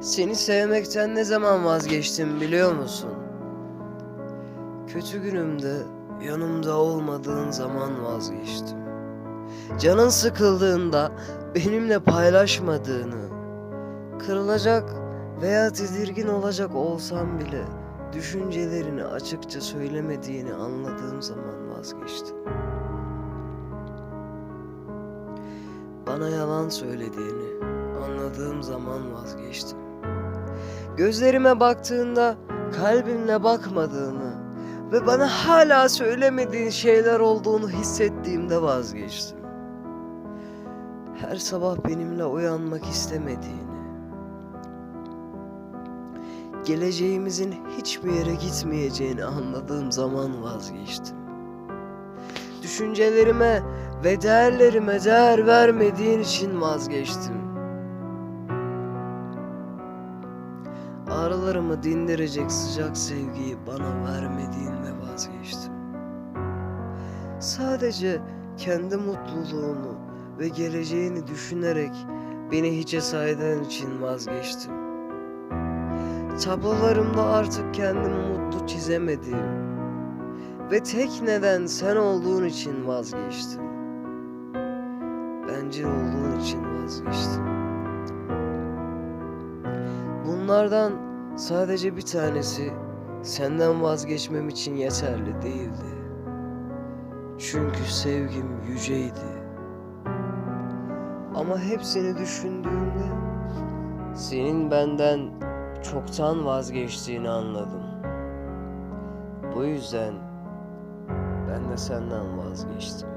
Seni sevmekten ne zaman vazgeçtim biliyor musun? Kötü günümde yanımda olmadığın zaman vazgeçtim. Canın sıkıldığında benimle paylaşmadığını, kırılacak veya tedirgin olacak olsam bile düşüncelerini açıkça söylemediğini anladığım zaman vazgeçtim. Bana yalan söylediğini anladığım zaman vazgeçtim. Gözlerime baktığında kalbimle bakmadığını ve bana hala söylemediğin şeyler olduğunu hissettiğimde vazgeçtim. Her sabah benimle uyanmak istemediğini, geleceğimizin hiçbir yere gitmeyeceğini anladığım zaman vazgeçtim. Düşüncelerime ve değerlerime değer vermediğin için vazgeçtim. Ağrılarımı dindirecek sıcak sevgiyi bana vermediğinde vazgeçtim. Sadece kendi mutluluğunu ve geleceğini düşünerek beni hiçe saydığın için vazgeçtim. Tablolarımda artık kendimi mutlu çizemediğim ve tek neden sen olduğun için vazgeçtim. Bencil olduğun için vazgeçtim. Bunlardan sadece bir tanesi senden vazgeçmem için yeterli değildi. Çünkü sevgim yüceydi. Ama hepsini düşündüğümde senin benden çoktan vazgeçtiğini anladım. Bu yüzden ben de senden vazgeçtim.